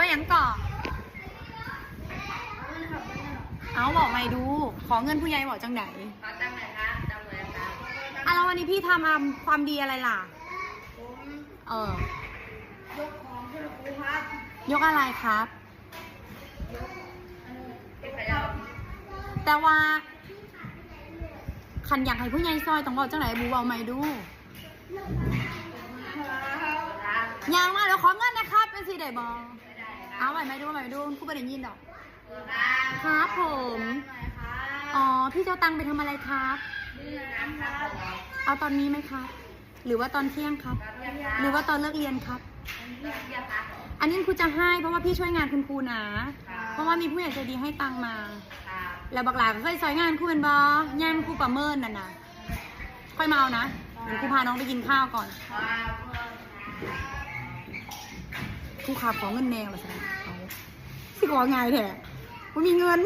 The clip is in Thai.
ว่าหยังก่อเอาบอกไม่ดู ขอเงินผู้ใหญ่บอกจังไหนขอตั้งหน่อยครับตั้งเลยครับอะแล้ววันนี้พี่ทำอะความดีอะไรล่ะ ผมเออ ยกของให้ครูครับยกอะไรครับ ยกอันนี้เป็นขยะแต่ว่าขันอยากให้ผู้ใหญ่ซอยต้องบอกจังไหนบูเอาไม่ดูครับ ยางมาแล้วขอเงินนะครับเป็นสีไดบอไม่ได้ครั เอาบไหวไม่ดูไหวไม่ดูผู้บริยินดอกครับครับผมหน่อยครับอ๋อ พี่เจ้าตังค์ไปทำอะไรครับนี่น้ำครับ เอาตอนนี้ไหมครับ หรือว่าตอนเที่ยงครับเรียบครับหรือว่าตอนเลิกเรียนครับเรียบครับ อันนี้ครูจะให้เพราะว่าพี่ช่วยงานคุณครูนะครับเพราะว่ามีผู้ใหญ่ใจดีให้ตังค์มาครับแล้วบักหลาก็เคยซอยงานครูเป็นบองานครูประเมินน่ะนะค่อยมาเอานะเดี๋ยวครูพาน้องไปกินข้าวก่อน ครับครูขับของเงินแนวมาสิเอาสิขอไงแท้ว่ามีเงิน